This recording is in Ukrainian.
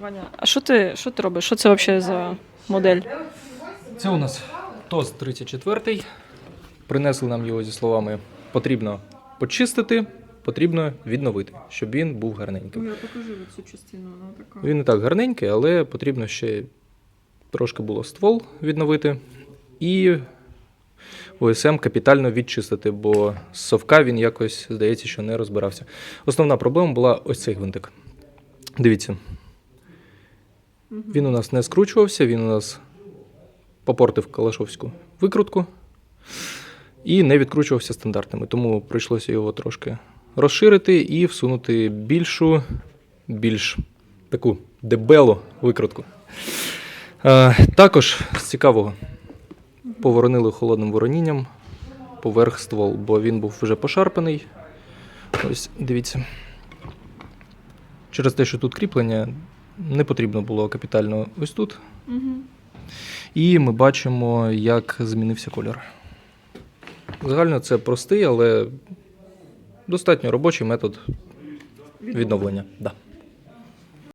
Ваня, а що ти, що ти робиш? Що це взагалі за модель? Це у нас ТОЗ 34. Принесли нам його зі словами: потрібно почистити, потрібно відновити, щоб він був гарненьким. Я покажу цю частину, вона така. Він не так гарненький, але потрібно ще трошки було ствол відновити і ОСМ капітально відчистити, бо з совка він якось здається, що не розбирався. Основна проблема була ось цей гвинтик. Дивіться, він у нас не скручувався, він у нас попортив калашовську викрутку і не відкручувався стандартними. Тому прийшлося його трошки розширити і всунути більшу, більш таку дебелу викрутку. Е, також з цікавого поворонили холодним воронінням поверх ствол, бо він був вже пошарпаний. Ось дивіться. Через те, що тут кріплення, не потрібно було капітально ось тут. Угу. І ми бачимо, як змінився кольор. Загально це простий, але достатньо робочий метод відновлення. Да.